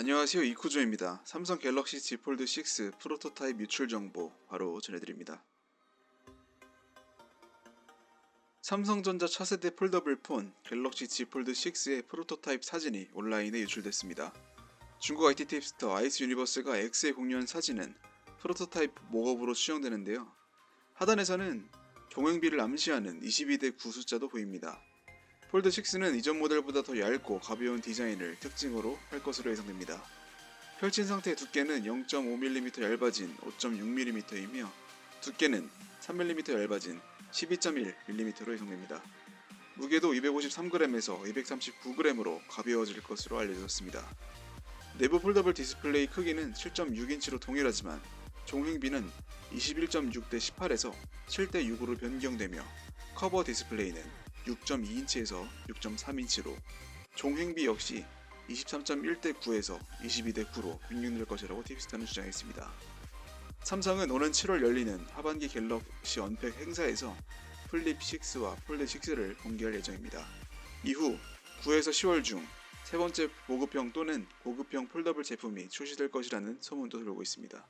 안녕하세요 이쿠조입니다. 삼성 갤럭시 Z 폴드 6 프로토타입 유출 정보 바로 전해드립니다. 삼성전자 차세대 폴더블 폰 갤럭시 Z 폴드 6의 프로토타입 사진이 온라인에 유출됐습니다. 중국 IT 팁스터 아이스 유니버스가 X에 공유한 사진은 프로토타입 목업으로 추정되는데요. 하단에서는 종횡비를 암시하는 22대 9 숫자도 보입니다. 폴드 6는 이전 모델보다 더 얇고 가벼운 디자인을 특징으로 할 것으로 예상됩니다. 펼친 상태의 두께는 0.5mm 얇아진 5.6mm이며 두께는 3mm 얇아진 12.1mm로 예상됩니다. 무게도 253g에서 239g으로 가벼워질 것으로 알려졌습니다. 내부 폴더블 디스플레이 크기는 7.6인치로 동일하지만 종횡비는 21.6대 18에서 7대 6으로 변경되며 커버 디스플레이는 6.2인치에서 6.3인치로 종횡비 역시 23.1대 9에서 22대 9로 변경될 것이라고 팁스타는 주장했습니다. 삼성은 오는 7월 열리는 하반기 갤럭시 언팩 행사에서 플립 6와 폴드 6를 공개할 예정입니다. 이후 9에서 10월 중 세 번째 보급형 또는 고급형 폴더블 제품이 출시될 것이라는 소문도 돌고 있습니다.